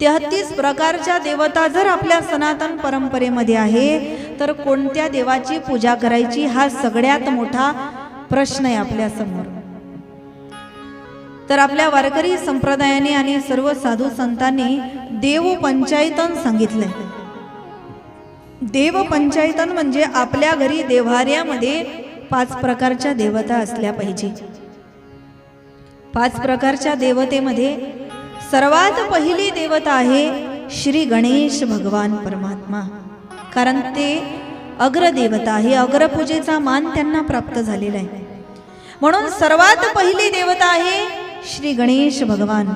तेहतीस प्रकारच्या देवता जर आपल्या सनातन परंपरेमध्ये आहे तर कोणत्या देवाची पूजा करायची हा सगळ्यात मोठा प्रश्न आहे आपल्यासमोर. तर आपल्या वारकरी संप्रदायाने आणि सर्व साधू संतांनी देव पंचायतन सांगितलंय. देव पंचायतन म्हणजे आपल्या घरी देव्हाऱ्यामध्ये पाच प्रकारच्या देवता असल्या पाहिजे. पाच प्रकारच्या देवतेमध्ये सर्वात पहिली देवता आहे श्री गणेश भगवान परमात्मा. कारण ते अग्रदेवता आहे. अग्रपूजेचा मान त्यांना प्राप्त झालेला आहे. म्हणून सर्वात पहिली देवता आहे श्री गणेश भगवान.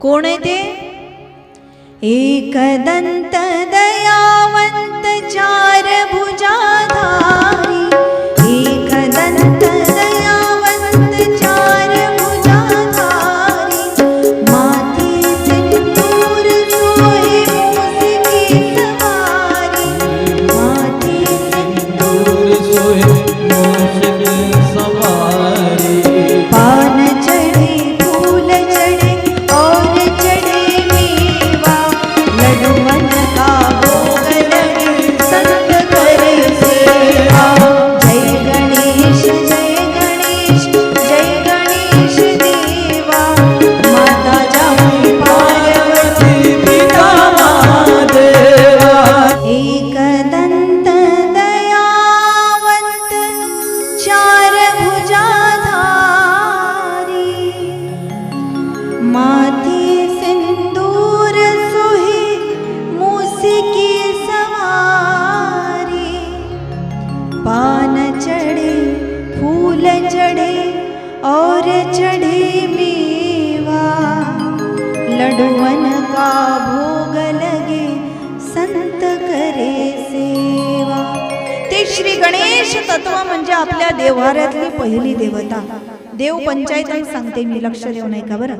कोण आहे ते? एकदंत दयावंत चार भुजाधारी. चढ़े मेवा लडुअन का भोग लगे संत करे सेवा. ते श्री गणेश तत्व म्हणजे आपल्या देव्हाऱ्यातली पहिली देवता. देव पंचायत सांगते मी लक्ष देऊ नाही का बरं?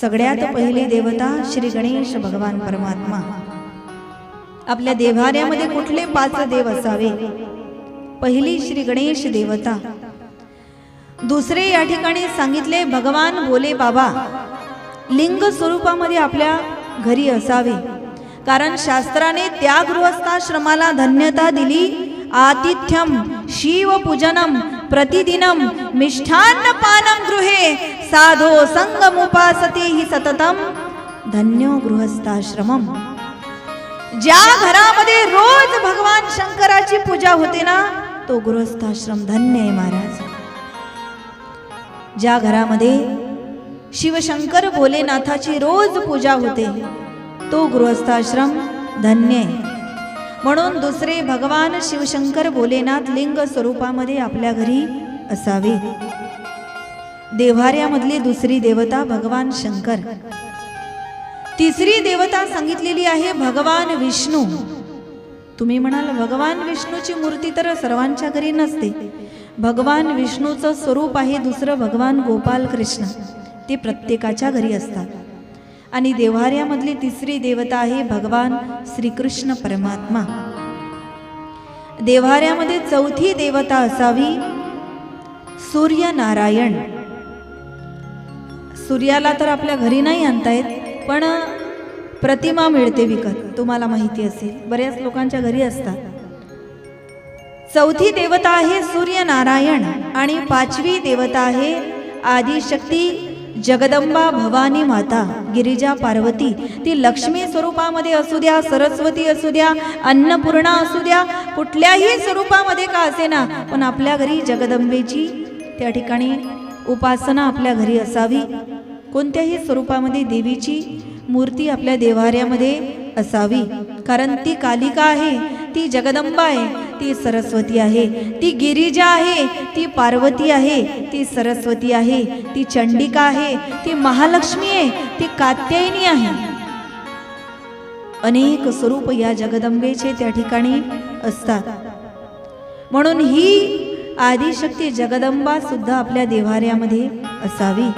सगळ्यात पहिली देवता श्री गणेश भगवान परमात्मा. आपल्या देव्हाऱ्यामध्ये कुठले पाच देव असावे? पहिली श्री गणेश देवता. दुसरे या ठिकाणी सांगितले भगवान भोले बाबा लिंग स्वरूपामध्ये आपल्या घरी असावे. कारण शास्त्राने त्या गृहस्थाश्रमाला धन्यता दिली. आतिथ्यम शिवपूजनम प्रतिदिनम मिष्ठान्न पानम गृहे साधो संगमुपासते ही सततम धन्यो गृहस्थाश्रमम. ज्या घरामध्ये रोज भगवान शंकराची पूजा होते ना तो गृहस्थाश्रम धन्य आहे महाराज. ज्या घरामध्ये शिवशंकर भोलेनाथाची रोज पूजा होते तो गृहस्थाश्रम धन्य आहे. म्हणून दुसरे भगवान शिवशंकर भोलेनाथ लिंग स्वरूपामध्ये आपल्या घरी असावे. देव्हाऱ्यामधली दुसरी देवता भगवान शंकर. तिसरी देवता सांगितलेली आहे भगवान विष्णू. तुम्ही म्हणाल भगवान विष्णूची मूर्ती तर सर्वांच्या घरी नसते भगवान विष्णूचं स्वरूप आहे दुसरं भगवान गोपाल कृष्ण. ते प्रत्येकाच्या घरी असतात. आणि देव्हाऱ्यामधली तिसरी देवता आहे भगवान श्रीकृष्ण परमात्मा. देव्हाऱ्यामध्ये चौथी देवता असावी सूर्यनारायण. सूर्याला तर आपल्या घरी नाही आणता येत पण प्रतिमा मिळते विकत तुम्हाला माहिती असेल. बऱ्याच लोकांच्या घरी असतात. चौथी देवता आहे सूर्यनारायण आणि पाचवी देवता आहे आदिशक्ती जगदंबा भवानी माता गिरिजा पार्वती. ती लक्ष्मी स्वरूपामध्ये असू द्या सरस्वती असू द्या अन्नपूर्णा असू द्या कुठल्याही स्वरूपामध्ये का असेना पण आपल्या घरी जगदंबेची त्या ठिकाणी उपासना आपल्या घरी असावी. कोणत्याही स्वरूपामध्ये देवीची मूर्ती आपल्या देवाऱ्यामध्ये असावी. कारण ती कालिका आहे ती जगदंबा आहे. ती सरस्वती आहे. ती गिरिजा आहे ती पार्वती आहे ती सरस्वती आहे ती चंडिका आहे ती महालक्ष्मी आहे ती कात्यायनी आहे. अनेक स्वरूप या जगदंबेचे त्या ठिकाणी असतात. म्हणून ही आदिशक्ती जगदंबा सुद्धा आपल्या देवाऱ्यामध्ये असावी.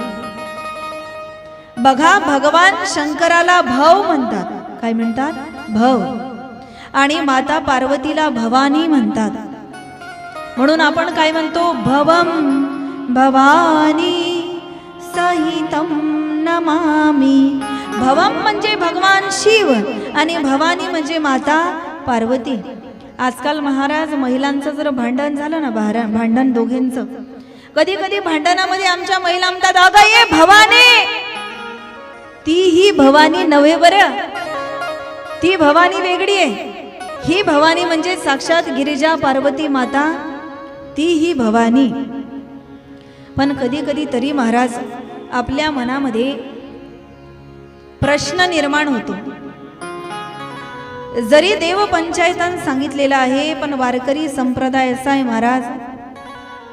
बघा भगवान शंकराला भव म्हणतात. काय म्हणतात? भव. आणि माता पार्वतीला भवानी म्हणतात. म्हणून आपण काय म्हणतो? भवम भवानी सहितम नमामी. भवम म्हणजे भगवान शिव आणि भवानी म्हणजे माता पार्वती. आजकाल महाराज महिलांचं जर भांडण झालं ना भारा भांडण दोघींचं. कधी कधी भांडणामध्ये आमच्या महिला म्हणतात अगं ये भवानी. ती ही भवानी नव्हे बरं. ती भवानी वेगळी आहे. ही भवानी म्हणजे साक्षात गिरिजा पार्वती माता ती ही भवानी. पण कधी कधी तरी महाराज आपल्या मनामध्ये प्रश्न निर्माण होतो. जरी देव पंचायतान सांगितलेलं आहे पण वारकरी संप्रदाय असा आहे महाराज.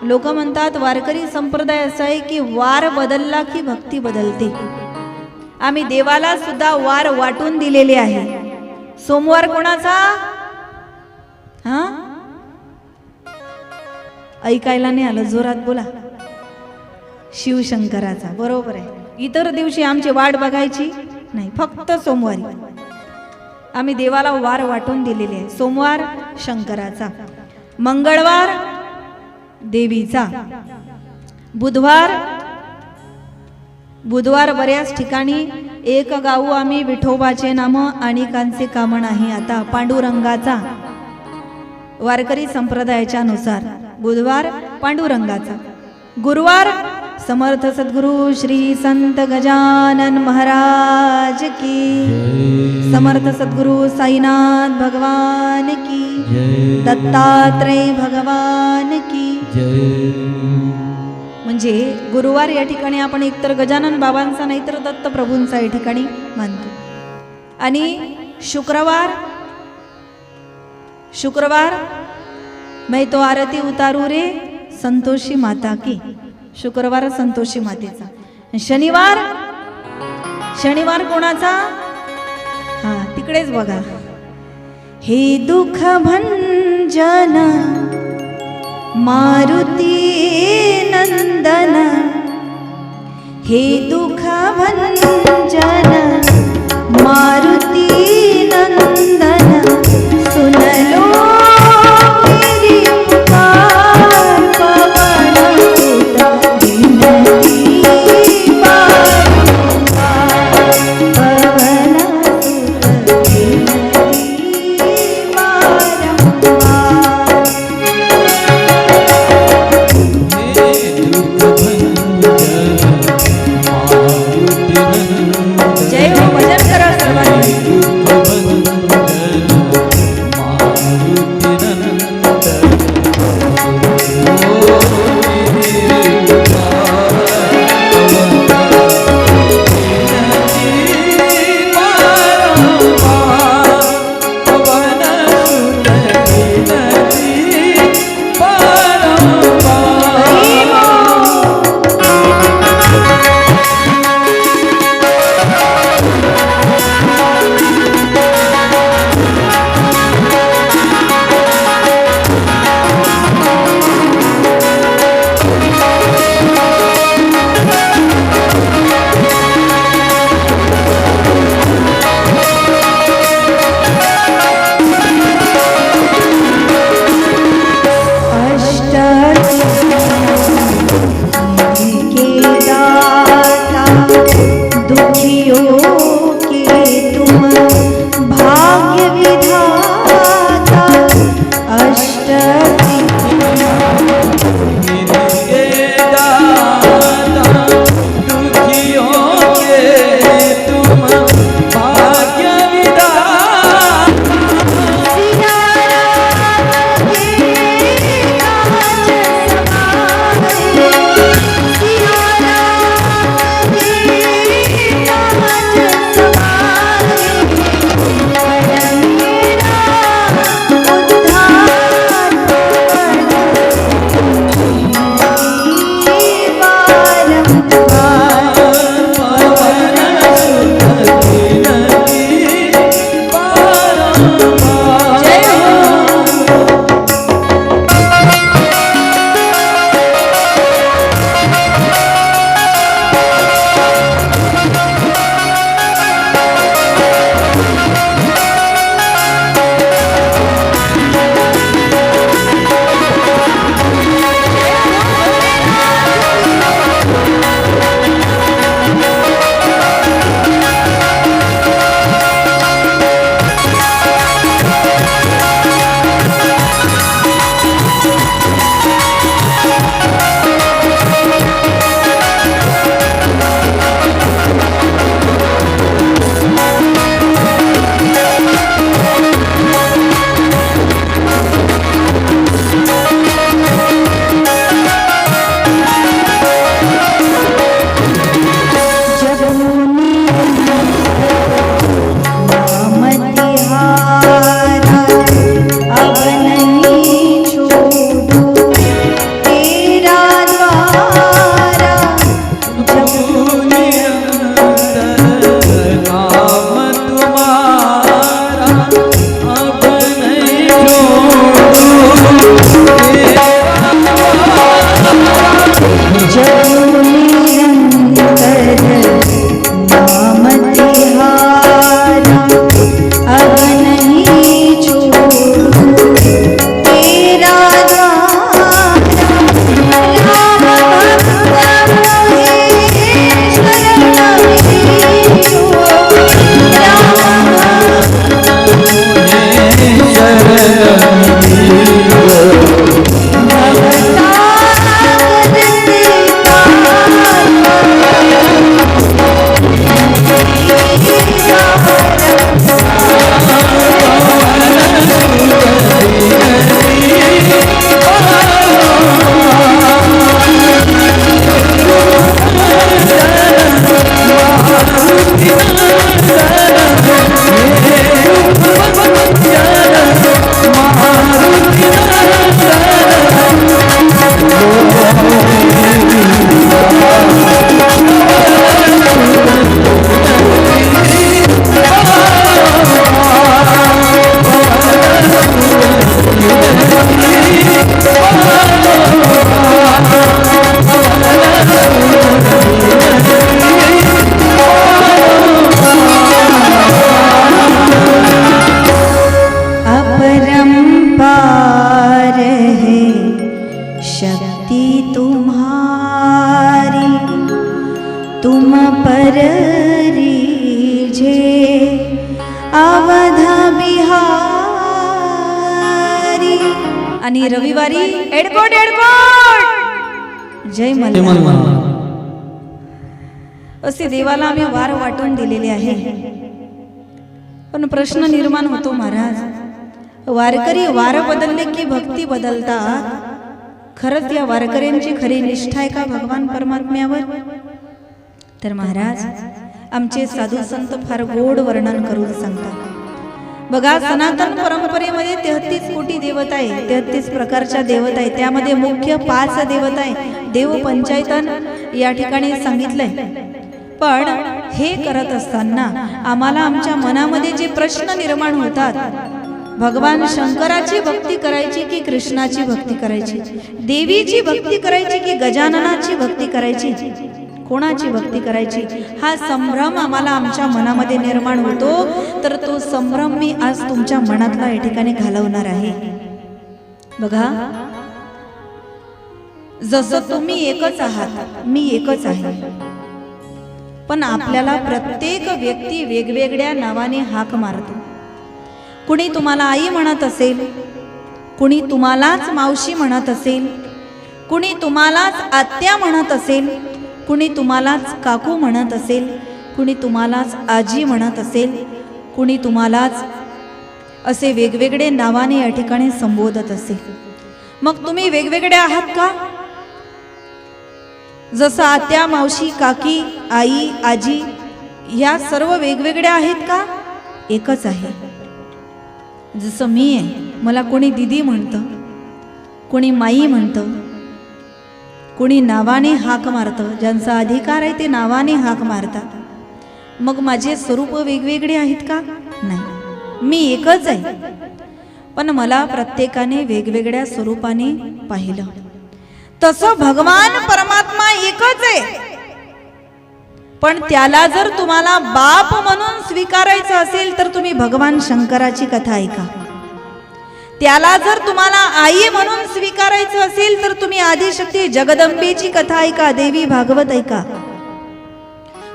लोक म्हणतात वारकरी संप्रदाय असा आहे की वार बदलला की भक्ती बदलते. आम्ही देवाला सुद्धा वार वाटून दिलेले आहे. सोमवार कोणाचा? हा? ऐकायला नाही आलं जोरात बोला. शिवशंकराचा बरोबर आहे. इतर दिवशी आमची वाट बघायची? नाही फक्त सोमवारी. आम्ही देवाला वार वाटून दिलेले आहे. सोमवार शंकराचा मंगळवार देवीचा बुधवार बुधवार बऱ्याच ठिकाणी एक गाऊ आम्ही विठोबाचे नाम आणि कांचे कामण नाही. आता पांडुरंगाचा वारकरी संप्रदायाच्या नुसार बुधवार पांडुरंगाचा. गुरुवार समर्थ सद्गुरु श्री संत गजानन महाराज की. समर्थ सद्गुरु साईनाथ भगवान की. दत्तात्रय भगवान की. म्हणजे गुरुवार या ठिकाणी आपण एकतर गजानन बाबांचा नाहीतर दत्त प्रभूंचा या ठिकाणी मानतो. आणि शुक्रवार शुक्रवार। मैं तो आरती उतारू रे संतोषी माता की। शुक्रवार संतोषी मातेचा। शनिवार शनिवार कोणाचा? हा तिकडेच बघा. हे दुःख भंजन मारुती नंदन हे दुःख भंजन आणि रविवारी एडकोट एडकोट जय जय मल्हार. मल्हार. असे देवाला आम्ही वार वाटून दिलेले आहे. पण प्रश्न निर्माण होतो महाराज. वारकरी वार बदलले की भक्ती बदलतात? खरंच या वारकऱ्यांची खरी निष्ठा आहे का भगवान परमात्म्यावर? तर महाराज आमचे साधू संत फार गोड वर्णन करून सांगतात. बघा सनातन परंपरेमध्ये तेहतीस कोटी देवता आहे तेहतीस प्रकारच्या देवता आहे. त्यामध्ये मुख्य पाच देवता आहे देव पंचायतन या ठिकाणी सांगितलंय. पण हे करत असताना आम्हाला आमच्या मनामध्ये जे प्रश्न निर्माण होतात भगवान शंकराची भक्ती करायची की कृष्णाची भक्ती करायची देवीची भक्ती करायची की गजाननाची भक्ती करायची? कोणाची भक्ती करायची? हा संभ्रम आम्हाला आमच्या मनामध्ये निर्माण होतो. तर तो संभ्रम मी आज तुमच्या मनातला या ठिकाणी घालवणार आहे. बघा. जसं तुम्ही एकच आहात मी एकच आहे. पण आपल्याला प्रत्येक व्यक्ती वेगवेगळ्या नावाने हाक मारतो. कुणी तुम्हाला आई म्हणत असेल कुणी तुम्हालाच मावशी म्हणत असेल कुणी तुम्हालाच आत्या म्हणत असेल कुणी तुम्हालाच काकू म्हणत असेल कुणी तुम्हालाच आजी म्हणत असेल कुणी तुम्हालाच असे वेगवेगळे नावाने या ठिकाणी संबोधत असेल. मग तुम्ही वेगवेगळे आहात का? जसं आत्या मावशी काकी आई आजी ह्या सर्व वेगवेगळ्या आहेत का? एकच आहे. जसं मी आहे मला कोणी दिदी म्हणतं कोणी माई म्हणतं कुणी नावाने हाक मारतं ज्यांचा अधिकार आहे ते नावाने हाक मारतात. मग माझे स्वरूप वेगवेगळे आहेत का? नाही. मी एकच आहे. पण मला प्रत्येकाने वेगवेगळ्या स्वरूपाने पाहिलं. तसं भगवान परमात्मा एकच आहे. पण त्याला जर तुम्हाला बाप म्हणून स्वीकारायचं असेल तर तुम्ही भगवान शंकराची कथा ऐका. त्याला जर तुम्हाला आई म्हणून स्वीकारायचं असेल तर तुम्ही आदिशक्ती जगदंबेची कथा ऐका देवी भागवत ऐका.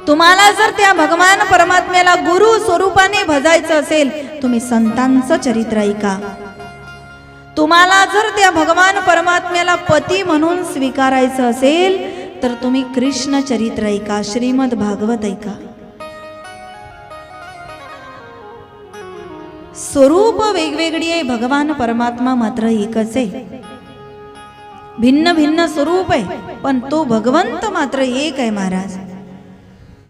तुम्हाला जर त्या भगवान परमात्म्याला गुरु स्वरूपाने भजायचं असेल तुम्ही संतांचं चरित्र ऐका. तुम्हाला जर त्या भगवान परमात्म्याला पती म्हणून स्वीकारायचं असेल तर तुम्ही कृष्ण चरित्र ऐका श्रीमद भागवत ऐका. स्वरूप वेगवेगळी आहे. भगवान परमात्मा मात्र एकच आहे. भिन्न भिन्न स्वरूप आहे. पण तो भगवंत मात्र एक आहे महाराज.